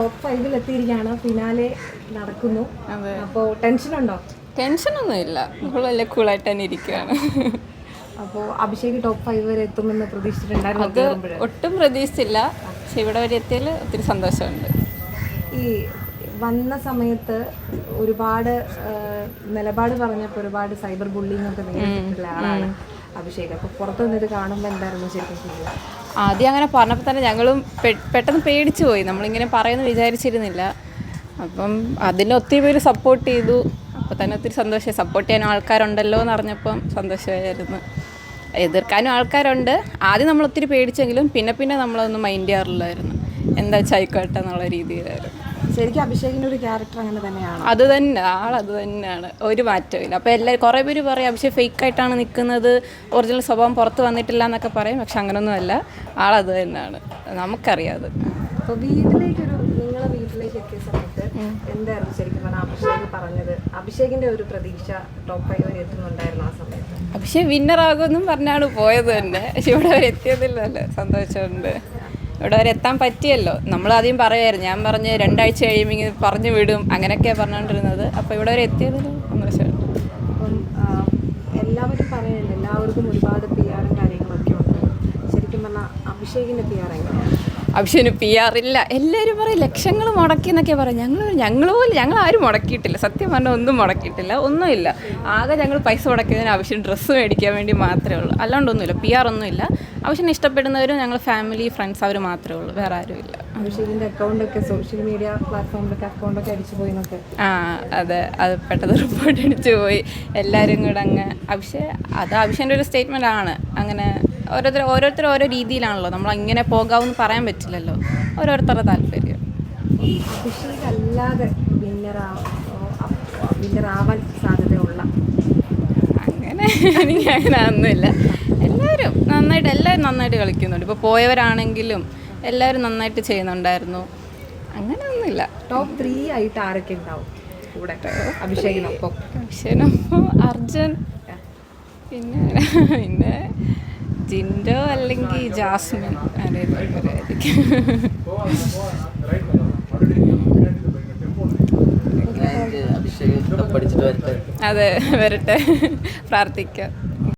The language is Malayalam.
ടോപ്പ് ഫൈവിൽ എത്തിയിരിക്കുകയാണ്. ഫിനാലെ നടക്കുന്നു. അപ്പോൾ ടെൻഷൻ ഉണ്ടോ? ടെൻഷനൊന്നും ഇല്ല. നമ്മൾ വലിയ കൂളായിട്ട് തന്നെ ഇരിക്കുകയാണ് അപ്പോൾ അഭിഷേക് ടോപ്പ് ഫൈവ് വരെ എത്തുമെന്ന് പ്രതീക്ഷിച്ചിട്ടുണ്ടായിരുന്നു അത് ഒട്ടും പ്രതീക്ഷിച്ചില്ല. പക്ഷെ ഇവിടെ വരെ എത്തിയതിൽ ഒത്തിരി സന്തോഷമുണ്ട്. ഈ വന്ന സമയത്ത് ഒരുപാട് നിലപാട് പറഞ്ഞപ്പോൾ ഒരുപാട് സൈബർ ബുള്ളിങ് ഒക്കെ നേരിട്ടിട്ടുള്ള ആളാണ്. അഭിഷേക്. അപ്പോൾ പുറത്തു നിന്നിട്ട് കാണുമ്പോൾ എന്തായിരുന്നു ശരിക്കും ആദ്യം അങ്ങനെ പറഞ്ഞപ്പോൾ തന്നെ ഞങ്ങളും പെട്ടെന്ന് പേടിച്ചു പോയി. നമ്മളിങ്ങനെ പറയുമെന്ന് വിചാരിച്ചിരുന്നില്ല. അപ്പം അതിനെ ഒത്തിരി പേര് സപ്പോർട്ട് ചെയ്തു. അപ്പോൾ തന്നെ ഒത്തിരി സന്തോഷമായി. സപ്പോർട്ട് ചെയ്യാൻ ആൾക്കാരുണ്ടല്ലോ എന്ന് അറിഞ്ഞപ്പം സന്തോഷമായിരുന്നു. എതിർക്കാനും ആൾക്കാരുണ്ട്. ആദ്യം നമ്മൾ ഒത്തിരി പേടിച്ചെങ്കിലും പിന്നെ പിന്നെ നമ്മളതൊന്നും മൈൻഡ് ചെയ്യാറില്ലായിരുന്നു. എന്താ ചായിക്കോട്ടെ എന്നുള്ള രീതിയിലായിരുന്നു. ശരിക്കും അഭിഷേകിന്റെ ഒരു ക്യാരക്ടർ അങ്ങനെ തന്നെയാണ്. അത് തന്നെ ആൾ അത് തന്നെയാണ്. ഒരു മാറ്റമില്ല അപ്പോൾ എല്ലാവരും കുറേ പേര് പറയും അഭിഷേക് ഫേക്ക് ആയിട്ടാണ് നിൽക്കുന്നത് ഒറിജിനൽ സ്വഭാവം പുറത്ത് വന്നിട്ടില്ല എന്നൊക്കെ പറയും. പക്ഷെ അങ്ങനൊന്നുമല്ല. ആളത് തന്നെയാണ്. നമുക്കറിയാം അത്. അപ്പോൾ വീട്ടിലേക്കൊരു നിങ്ങളെ വീട്ടിലേക്ക് എത്തിയ സമയത്ത് എന്തായിരുന്നു ശരിക്കും പറഞ്ഞാൽ അഭിഷേക് പറഞ്ഞത്? അഭിഷേകിന്റെ ഒരു പ്രതീക്ഷ ടോപ്പ് ഫൈവ് വരെ എത്തുന്നുണ്ടായിരുന്നു ആ സമയത്ത്? അഭിഷേക് വിന്നറാകുമെന്നും പറഞ്ഞാണ് പോയത് തന്നെ. പക്ഷെ ഇവിടെ വരെ എത്തിയതിൽ സന്തോഷമുണ്ട്. ഇവിടെ വരെ എത്താൻ പറ്റിയല്ലോ. നമ്മൾ ആദ്യം പറയുമായിരുന്നു ഞാൻ പറഞ്ഞ് രണ്ടാഴ്ച കഴിയുമ്പോൾ ഇങ്ങനെ പറഞ്ഞു വിടും അങ്ങനെയൊക്കെയാണ് പറഞ്ഞുകൊണ്ടിരുന്നത് അപ്പോൾ ഇവിടെ വരെ എത്തിയതിൽ എല്ലാവരും പറയുന്നുണ്ട് എല്ലാവർക്കും ഒരുപാട് പി ആറും കാര്യങ്ങളൊക്കെ ഉണ്ട്. ശരിക്കും പറഞ്ഞാൽ അഭിഷേകിന്റെ പി ആർ എങ്ങനെയാണ് അഭിഷേകിന് പി ആർ ഇല്ല എല്ലാവരും പറയും ലക്ഷങ്ങൾ മുടക്കി എന്നൊക്കെ പറയും. ഞങ്ങൾ ഞങ്ങൾ പോലും ഞങ്ങൾ ആരും മുടക്കിയിട്ടില്ല. സത്യം പറഞ്ഞാൽ ഒന്നും മുടക്കിയിട്ടില്ല. ഒന്നുമില്ല. ആകെ ഞങ്ങൾ പൈസ മുടക്കിയതിന് ആവശ്യം ഡ്രസ്സ് മേടിക്കാൻ വേണ്ടി മാത്രമേ ഉള്ളൂ. അല്ലാണ്ടൊന്നുമില്ല. പി ആർ ഒന്നുമില്ല ആവശ്യം ഇഷ്ടപ്പെടുന്നവരും ഞങ്ങൾ ഫാമിലി ഫ്രണ്ട്സ് അവർ മാത്രമേ ഉള്ളൂ. വേറെ ആരും ഇല്ല അക്കൗണ്ടൊക്കെ സോഷ്യൽ മീഡിയ പ്ലാറ്റ്ഫോമിലൊക്കെ അക്കൗണ്ടൊക്കെ അടിച്ചു പോയി എന്നൊക്കെ ആ അതെ. അത് പെട്ടെന്ന് റിപ്പോർട്ട് അടിച്ചു പോയി. എല്ലാവരും കൂടെ അങ്ങ് അഭിഷേ അത് അഭിഷേന്റെ ഒരു സ്റ്റേറ്റ്മെന്റ് ആണ്. അങ്ങനെ ഓരോരുത്തർ ഓരോരുത്തർ ഓരോ രീതിയിലാണല്ലോ. നമ്മൾ ഇങ്ങനെ പോകാമെന്ന് പറയാൻ പറ്റില്ലല്ലോ. ഓരോരുത്തരുടെ താല്പര്യം. അല്ലാതെ സാധ്യതയുള്ള അങ്ങനെ എനിക്ക് അങ്ങനെ ഒന്നുമില്ല. എല്ലാവരും നന്നായിട്ട് എല്ലാവരും നന്നായിട്ട് കളിക്കുന്നുണ്ട്. ഇപ്പോൾ പോയവരാണെങ്കിലും എല്ലാവരും നന്നായിട്ട് ചെയ്യുന്നുണ്ടായിരുന്നു. അങ്ങനെ ഒന്നുമില്ല. ടോപ്പ് ത്രീ ആയിട്ട് ആരൊക്കെ ഉണ്ടാവും? കൂടെ അഭിഷേകിനൊപ്പം. അഭിഷേകിനൊപ്പം അർജുൻ. പിന്നെ പിന്നെ ജിൻഡോ അല്ലെങ്കിൽ ജാസ്മിൻ? പഠിച്ചിട്ട് വരട്ടെ. അതെ വരട്ടെ. പ്രാർത്ഥിക്കാം.